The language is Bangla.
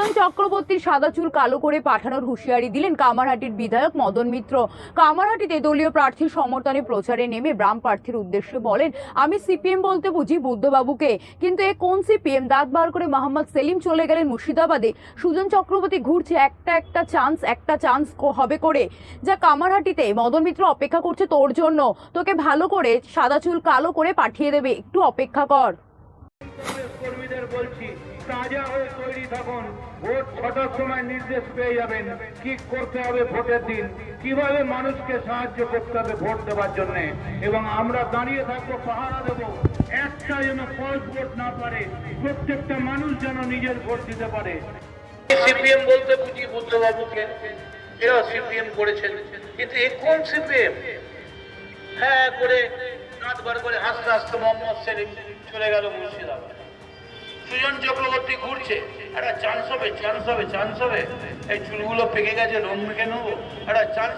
সুজন চক্রবর্তীর সাদা চুল কালো করে পাঠানোর হুঁশিয়ারি দিলেন কামারহাটির বিধায়ক মদন মিত্র। কামারহাটিতে দলীয় প্রার্থীর সমর্থনে প্রচারে নেমে বাম প্রার্থীর উদ্দেশ্যে বলেন, আমি সিপিএম বলতে বুঝি বুদ্ধবাবুকে, কিন্তু এ কোন সিপিএম? দাঁত বার করে মোহাম্মদ সেলিম চলে গেলেন মুর্শিদাবাদে। সুজন চক্রবর্তী ঘুরছে, একটা একটা চান্স একটা চান্স হবে করে। যা কামারহাটিতে মদন মিত্র অপেক্ষা করছে তোর জন্য। তোকে ভালো করে সাদা চুল কালো করে পাঠিয়ে দেবে, একটু অপেক্ষা কর। তাজা হয়ে তৈরি থাকুন। ভোট ছটার সময় নির্দেশ পেয়ে যাবেন কি করতে হবে ভোটের দিন, কীভাবে মানুষকে সাহায্য করতে হবে ভোট দেওয়ার জন্য। এবং আমরা দাঁড়িয়ে থাকব, পাহারা দেবো। একটা যেন ফলস ভোট না পারে, প্রত্যেকটা মানুষ যেন নিজের ভোট দিতে পারে। সিপিএম বলতে বুঝি বুদ্ধবাবুকে এরা সিপিএম করেছেন। কিন্তু এ কোন সিপিএম? হ্যাঁ করে দাঁত করে হাসতে হাসতে মোহাম্মদ সেলিম চলে গেল মুর্শিদাবাদ। চক্রবর্তী ঘুরছে। একটা চান্স হবে চান্স হবে চান্স হবে। এই চুলগুলো পেকে গেছে রং মেখে নেব। একটা চান্স